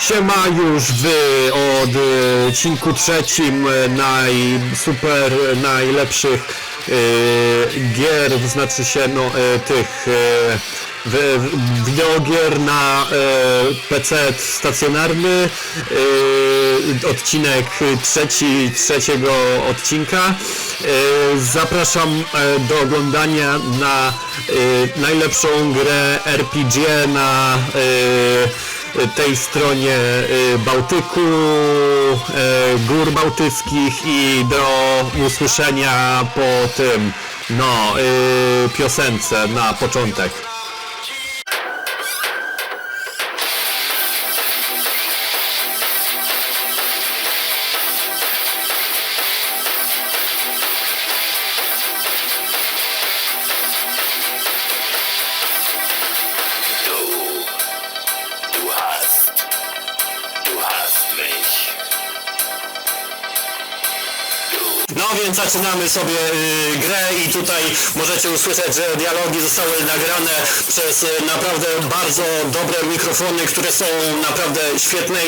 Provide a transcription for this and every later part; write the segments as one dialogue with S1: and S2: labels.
S1: Siema już w odcinku trzecim e, naj, super e, najlepszych e, gier, znaczy się no e, tych e, w, wideogier na e, PC stacjonarny, e, odcinek trzeci, trzeciego odcinka. E, zapraszam e, do oglądania na e, najlepszą grę RPG na e, tej stronie y, Bałtyku, y, gór bałtyckich i do usłyszenia po tym, no, y, piosence na początek.
S2: No więc zaczynamy sobie y, grę i tutaj możecie usłyszeć, że dialogi zostały nagrane przez y, naprawdę bardzo dobre mikrofony, które są naprawdę świetnej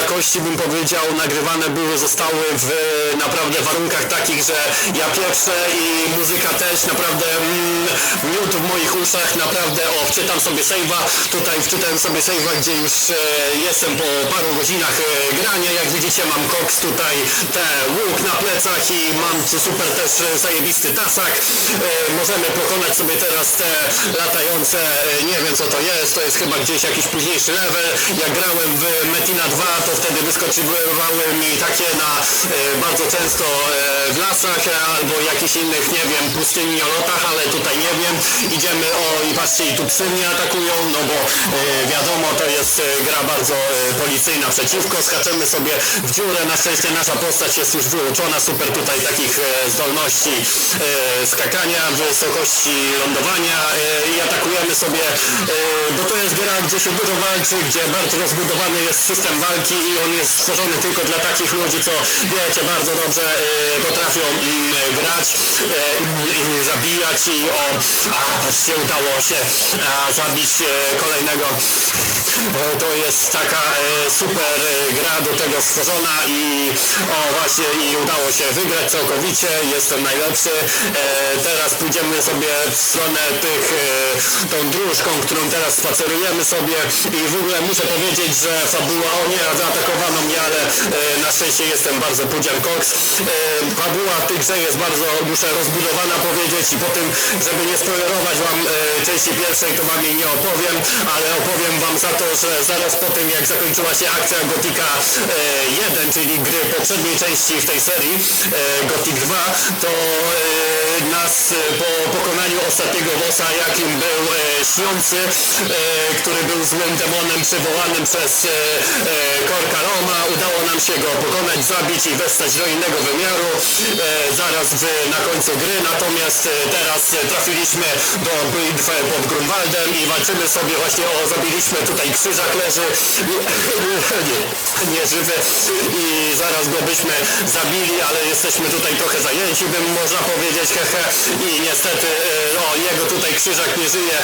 S2: jakości, bym powiedział, nagrywane były, zostały w y, naprawdę warunkach takich, że ja pierwsze i muzyka też naprawdę mm, miód w moich uszach, naprawdę, o, wczytam sobie save'a, tutaj wczytałem sobie save'a, gdzie już e, jestem po paru godzinach e, grania, jak widzicie mam koks tutaj, te łuk na plecach i mam tu super też e, zajebisty tasak, e, możemy pokonać sobie teraz te latające, e, nie wiem co to jest, to jest chyba gdzieś jakiś późniejszy level, jak grałem w Metina 2, to wtedy wyskoczywały mi takie na bardzo często w lasach albo jakichś innych, nie wiem, pustyni o lotach, ale tutaj nie wiem, idziemy o i patrzcie i tu psy mnie atakują, no bo wiadomo, to jest gra bardzo policyjna przeciwko, skaczemy sobie w dziurę, na szczęście nasza postać jest już wyuczona, super tutaj takich e, zdolności e, skakania, wysokości lądowania e, i atakujemy sobie, bo to jest gra, gdzie się dużo walczy, gdzie bardzo rozbudowany jest system walki i on jest stworzony tylko dla takich ludzi, co wiecie, bardzo dobrze potrafią grać i zabijać i o, a patrzcie, udało się zabić kolejnego. To jest taka super gra do tego stworzona i o właśnie i udało się wygrać całkowicie, jestem najlepszy. E, Teraz pójdziemy sobie w stronę tych e, tą dróżką, którą teraz spacerujemy sobie i w ogóle muszę powiedzieć, że fabuła, o nie, zaatakowano mnie, ale e, na szczęście jestem bardzo pudzian. E, Fabuła w tej grze jest bardzo, muszę rozbudowana powiedzieć i po tym, żeby nie spoilerować wam części pierwszej, to wam jej nie opowiem, ale opowiem wam za to, że zaraz po tym, jak zakończyła się akcja Gotika e, 1, czyli gry poprzedniej części w tej serii, Gothic 2, to nas e, po pokonaniu ostatniego bossa, jakim był e, śniący, e, który był złym demonem przywołanym przez Korka Roma, udało nam się go pokonać, zabić i westać do innego wymiaru zaraz na końcu gry, natomiast teraz trafiliśmy do bitwy pod Grunwaldem i walczymy sobie właśnie, o zabiliśmy tutaj krzyżak leży nie, nie i zaraz go byśmy zabili, ale jesteśmy tutaj trochę zajęci, bym można powiedzieć, hehe i niestety e, o jego tutaj krzyżak nie żyje,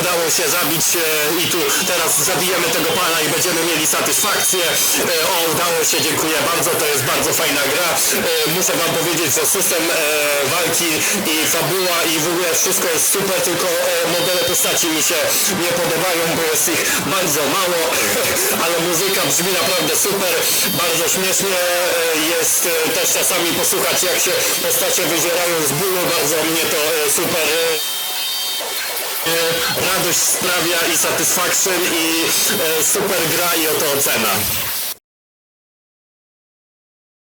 S2: udało się zabić e, i tu teraz zabijemy tego pana i będziemy mieli satysfakcję, E, o udało się, dziękuję bardzo, to jest bardzo fajna gra, muszę wam powiedzieć, że system walki i fabuła i w ogóle wszystko jest super, tylko modele postaci mi się nie podobają, bo jest ich bardzo mało, ale muzyka brzmi naprawdę super, bardzo śmiesznie jest też czasami posłuchać jak się postacie wyzierają z bólu, bardzo mnie to e, super e, e, radość sprawia i satisfaction i super gra i oto ocena.